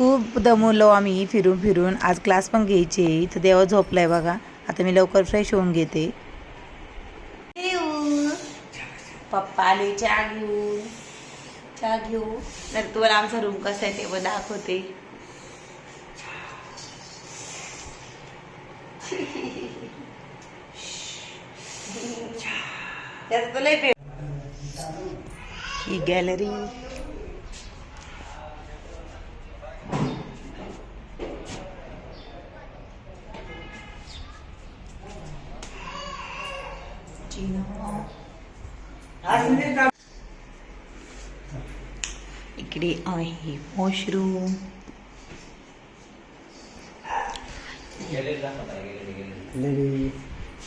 खूप दमवलो आम्ही फिरून फिरून. आज क्लास पण घ्यायचे इथं देवा झोपलाय बघा. आता मी लवकर फ्रेश होऊन घेते. पप्पा आले चहा घेऊन. चहा घेऊ तर तुम्हाला आमचा रूम कसा आहे ते पण दाखवते. ही गॅलरी इकडे आहे वॉशरूम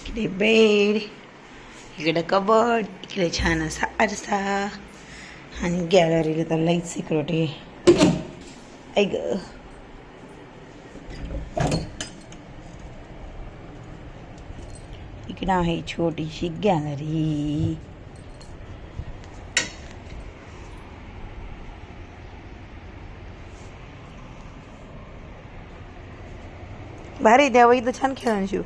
इकडे बेड इकडे कबड इकडे छान असा आरसा. आणि गॅलरीला तर लाइट सिक्युरिटी ऐक इकडं आहे छोटीशी गॅलरी भारी द्यावं इथं छान खेळून शिव.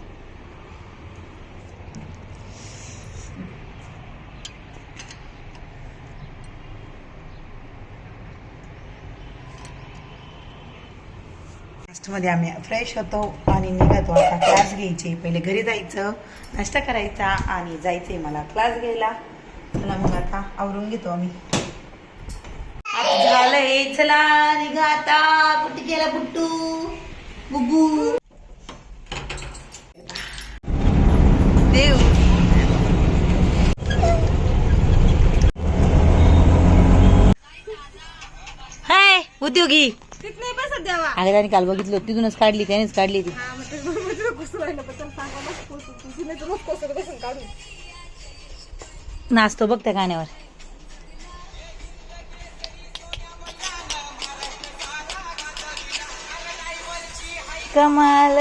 मध्ये आम्ही फ्रेश होतो आणि निघतो आता क्लास घ्यायचे. पहिले घरी जायचं नाश्ता करायचा आणि जायचंय मला क्लास घ्यायला. चला मग आता आवरून घेतो आम्ही. झालंय चला निघा आता. कुठे गेला बुट्टू? बुबू देव हाय उद्योगी. कितने पैसे द्यावा अगं त्याने काल बघितलं तिथूनच काढली त्यानेच काढली ती. हा मग ते घुसू राहिलं पण त्याला सांगा मग पोचू. तिने तर मस्त कसं बसून काढून नाचतो बघ त्या गाण्यावर. कमाल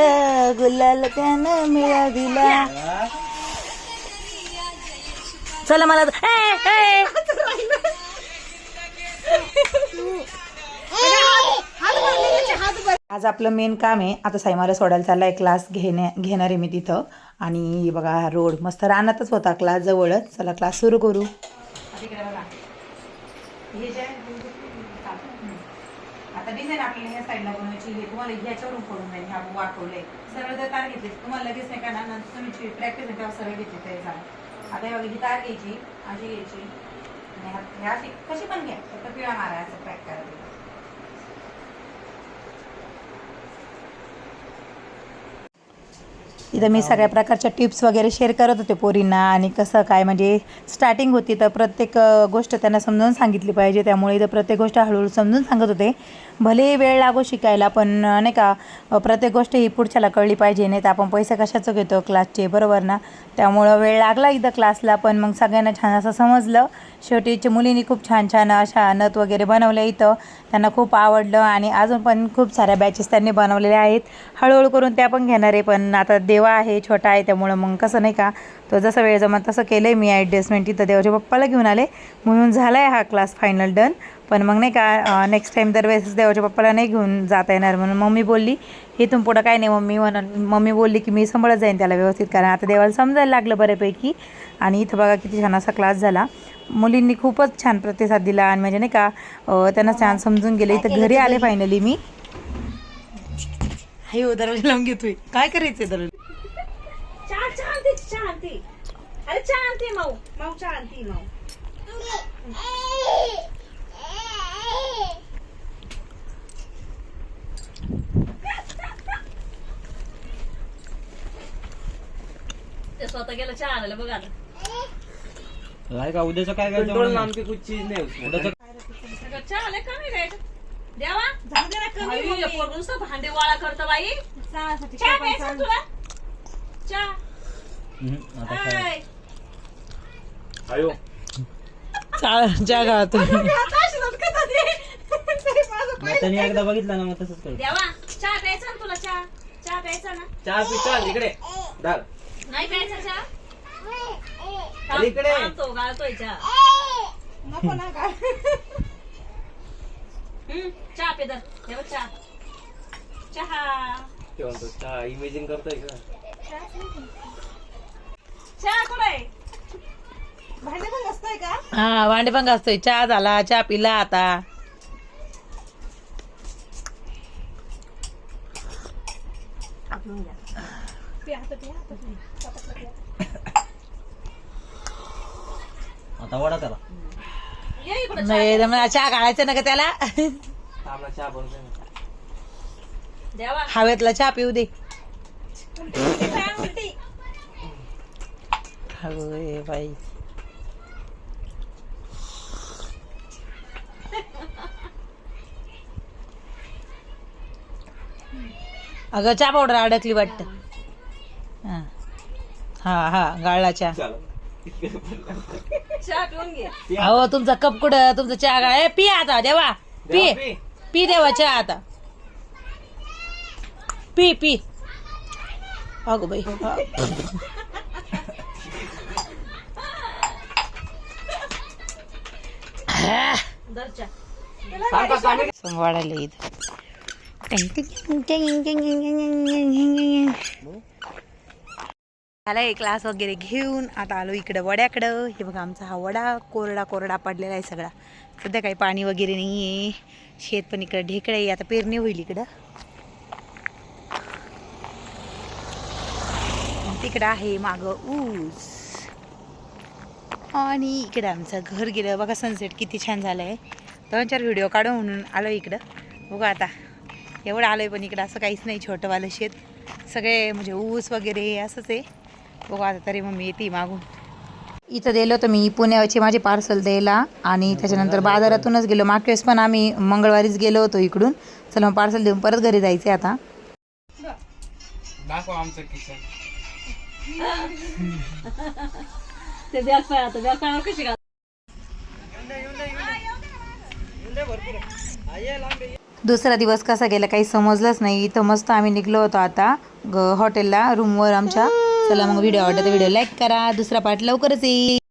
गुलाल त्यानं मिळा दिला चला मला ए, ए. आज आपलं मेन काम आहे. आता साईमाला सोडायला चाललाय क्लास घेण्या घेणार आहे मी तिथं. आणि हे बघा हा रोड मस्त रानातच होता क्लास जवळच. चला क्लास सुरू करू. आता डिझाईन आपल्याला ह्या साईडला बनवायची आहे. तुम्हाला ह्याच्यावरून पडून जाईल ह्या वाकवलंय. सरळ जर तार घेतली तुम्हाला लगेच नाही का ना नंतर तुमची प्रॅक्टिस सरळ घेतली तरी झालं आता हे ही तार घ्यायची अशी घ्यायची. आणि ह्या- ह्या अशी कशी पण घ्या फक्त पिळा मारा असं पॅक करायचं इथं मी सगळ्या प्रकारच्या टिप्स वगैरे शेअर करत होते पोरींना. आणि कसं काय म्हणजे स्टार्टिंग होती तर प्रत्येक गोष्ट त्यांना समजावून सांगितली पाहिजे. त्यामुळे इथं प्रत्येक गोष्ट हळूहळू समजून सांगत होते. भले वेळ लागो शिकायला पण नाही का प्रत्येक गोष्ट ही पुढच्याला कळली पाहिजे. नाही तर आपण पैसे कशाचं घेतो क्लासचे बरोबर ना? त्यामुळं वेळ लागला इथं क्लासला पण मग सगळ्यांना छान असं समजलं. शेवटी मुलींनी खूप छान छान अशा नथ वगैरे बनवल्या इथं. त्यांना खूप आवडलं आणि अजून पण खूप साऱ्या बॅचेस त्यांनी बनवलेल्या आहेत. हळूहळू करून त्या पण घेणार आहे पण आता देवा आहे छोटा आहे त्यामुळं मग कसं नाही का? तो जसं वेळ जमा तसं केलं आहे मी ॲडजस्टमेंट इथं देवाच्या पप्पाला घेऊन आले. म्हणून झाला आहे हा क्लास फायनल डन पण मग नाही का नेक्स्ट टाईम दरवेळेस देवाच्या पप्पाला नाही घेऊन जाता येणार म्हणून मम्मी बोलली इथून पुढं काय नाही मम्मी म्हणून. मम्मी बोलली की मी सांभाळत जाईन त्याला व्यवस्थित. कारण आता देवाला समजायला लागलं बऱ्यापैकी. आणि इथं बघा किती छान असा क्लास झाला. मुलींनी खूपच छान प्रतिसाद दिला आणि म्हणजे नाही का त्यांना छान समजून गेले. इथं घरी आले फायनली मी. हाय हो दरवाजा लावून घेतोय. काय करायचंय दरवाजा? स्वतः गेलं चहा आणायला बघा काय का उद्याचं काय काय कंट्रोल नाम की कुछ चीज नहीं उसमें उद्याचं आलं कमी रे देवा जाऊ दे ना कमी पोरगं नुसतं भांडे वाळा करतं बाई चहा प्यायचा तुला चहा हम्म, आता काय हाय. आयो चहा गावातून आता अशी लटकत होती. तरी माझं मग त्यांनी एकदा बघितलं ना मग तसंच कर. देवा चहा प्यायचा ना तुला चहा? चहा प्यायचा ना? चहा पी चल इकडे दाल. नाही प्यायचा चहा? चहा नको ना हम्म, चहा पे दर. हे चहा. चहा. ते म्हणतो चहा इमेजिंग करतोय का? चहा कुठे भांडे पण असतोय का? हा भांडे पण घासतोय. चहा झाला चहा पिला आता. आता वडा त्याला ये इकडं नाही तर मला चहा काढायचं ना का त्याला? थांबला चहा बनतोय ना. देवा. हवेतला चहा पिऊ दे. उलटी अगं बाई. अगं चहा पावडर अडकली वाटत. हा हा हा गाळला चहा. अहो तुमचा कप कुठं? तुमचा चहा गाळ. ए, पी आता देवा. पी देवा, पी. पी. देवा चहा आता. पी पी. अगो बाई. का, थांब. त्याला एक क्लास वगैरे घेऊन आता आलो इकडं वड्याकडं. हे बघा आमचा हा वडा कोरडा कोरडा पडलेला आहे सगळा. सध्या काही पाणी वगैरे नाही आहे शेत पण इकडं ढेकळं आहे. आता पेरणी होईल इकडं. तिकडं आहे मागं ऊस. आणि इकडं आमचं घर गेलं. बघा सनसेट किती छान झालं आहे दोन चार व्हिडिओ काढू म्हणून आलो इकडं. बघा आता. एवढं आलं आहे पण इकडं असं काहीच नाही छोटंवालं शेत. सगळे म्हणजे ऊस वगैरे असंच आहे. बघू आता तरी मग मी येते मागून. इथं दिलं होतं मी पुण्याची माझी पार्सल द्यायला आणि त्याच्यानंतर बाजारातूनच गेलो. मागच्या वेळेस पण आम्ही मंगळवारीच गेलो होतो इकडून. चला मग पार्सल देऊन परत घरी जायचं आता. दाखव आमचं किचन दुसरा दिवस कसा गेला काही समजलंच नाही. इथं मस्त आम्ही निघलो होतो आता ग हॉटेलला रूमवर आमच्या. चला मग व्हिडिओ आवडला तर व्हिडिओ लाईक करा. दुसरा पार्ट लवकरच येईल.